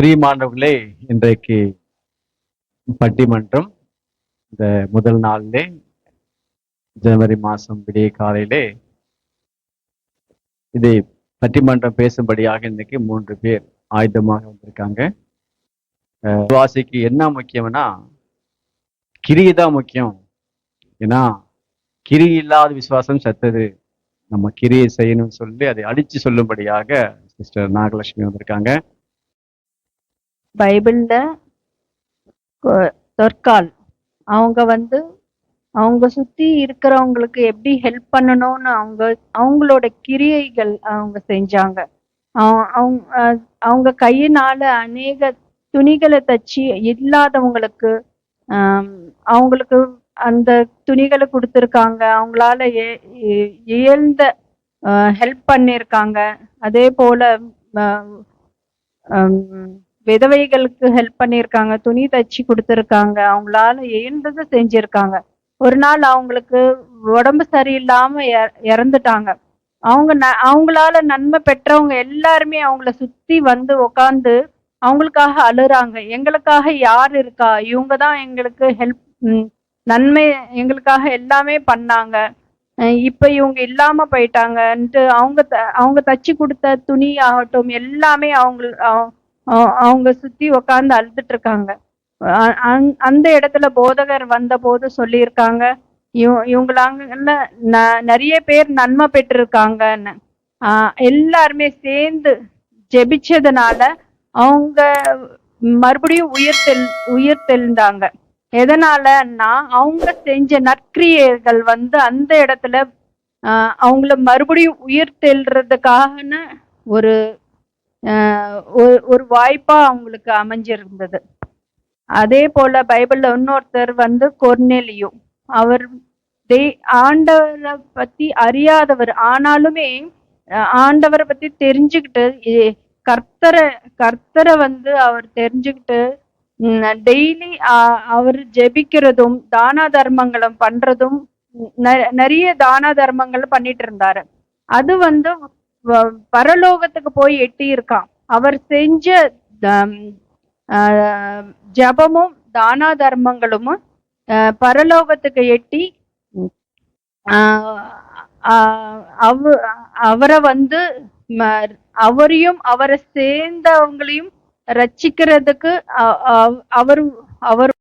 பிரியமானவர்களே இன்றைக்கு பட்டிமன்றம் இந்த முதல் நாளிலே ஜனவரி மாதம் விடிய காலையிலே இதை பட்டிமன்றம் பேசும்படியாக இன்னைக்கு மூன்று பேர் ஆயுதமாக வந்திருக்காங்க. வாசிக்கு என்ன முக்கியம்னா கிரியை தான் முக்கியம். ஏன்னா கிரி இல்லாத விசுவாசம் செத்தது. நம்ம கிரியை செய்யணும்னு சொல்லி அதை அழிச்சு சொல்லும்படியாக சிஸ்டர் நாகலட்சுமி வந்திருக்காங்க. பைபிளில் கொ- தொற்கால். அவங்க வந்து அவங்க சுற்றி இருக்கிறவங்களுக்கு எப்படி ஹெல்ப் பண்ணணும்னு அவங்க அவங்களோட கிரியைகள் அவங்க செஞ்சாங்க. அவ- அவங்க அவங்க கையினால அநேக துணிகளை தச்சு இல்லாதவங்களுக்கு அவங்களுக்கு அந்த துணிகளை கொடுத்துருக்காங்க. அவங்களால இயல்ந்த ஹெல்ப் பண்ணியிருக்காங்க அதே போல ஹம், விதவைகளுக்கு ஹெல்ப் பண்ணியிருக்காங்க துணி தச்சு கொடுத்துருக்காங்க அவங்களால இயன்றதை செஞ்சிருக்காங்க. ஒரு நாள் அவங்களுக்கு உடம்பு சரியில்லாம இறந்துட்டாங்க. அவங்க ந அவங்களால நன்மை பெற்றவங்க எல்லாருமே அவங்கள சுத்தி வந்து உக்காந்து அவங்களுக்காக அழுறாங்க. எங்களுக்காக யார் இருக்கா? இவங்க தான் எங்களுக்கு ஹெல்ப் நன்மை எங்களுக்காக எல்லாமே பண்ணாங்க. இப்போ இப்ப இவங்க இல்லாம போயிட்டாங்கன்ட்டு அவங்க த- அவங்க தச்சு கொடுத்த துணி ஆகட்டும் எல்லாமே அவங்க அவங்க சுத்தி உக்காந்து அழுதுட்டு இருக்காங்க அந்த இடத்துல போதகர் வந்த போது சொல்லியிருக்காங்க இவ- இவங்களாங்க ந- நிறைய பேர் நன்மை பெற்றிருக்காங்கன்னு. ஆஹ் எல்லாருமே சேர்ந்து ஜெபிச்சதுனால அவங்க மறுபடியும் உயிர் தெல் உயிர் தெளிந்தாங்க எதனாலன்னா அவங்க செஞ்ச நற்கிரியர்கள் வந்து அந்த இடத்துல ஆஹ் அவங்கள மறுபடியும் உயிர் தெள்றதுக்கான ஒரு ஒரு- ஒரு வாய்ப்பா அவங்களுக்கு அமைஞ்சிருந்தது. அதே போல பைபிள்ல இன்னொருத்தர் வந்து கொர்நேலியு அவர் தெய் ஆண்டவரை பத்தி அறியாதவர். ஆனாலுமே ஆண்டவரை பத்தி தெரிஞ்சுக்கிட்டு கர்த்தரை கர்த்தரை வந்து அவர் தெரிஞ்சுக்கிட்டு டெய்லி அவர் ஜெபிக்கிறதும் தான தர்மங்களும் பண்றதும் நிறைய தான தர்மங்கள் பண்ணிட்டு இருந்தாரு. அது வந்து பரலோகத்துக்கு போய் எட்டி இருக்கான் அவர் செஞ்ச தம், ஆஹ், ஜெபமும் தான தர்மங்களும் ஆஹ், பரலோகத்துக்கு எட்டி ஆஹ், அவ அவரை வந்து அவரையும் அவரை சேர்ந்தவங்களையும் ரச்சிக்கிறதுக்கு அவர் அவர்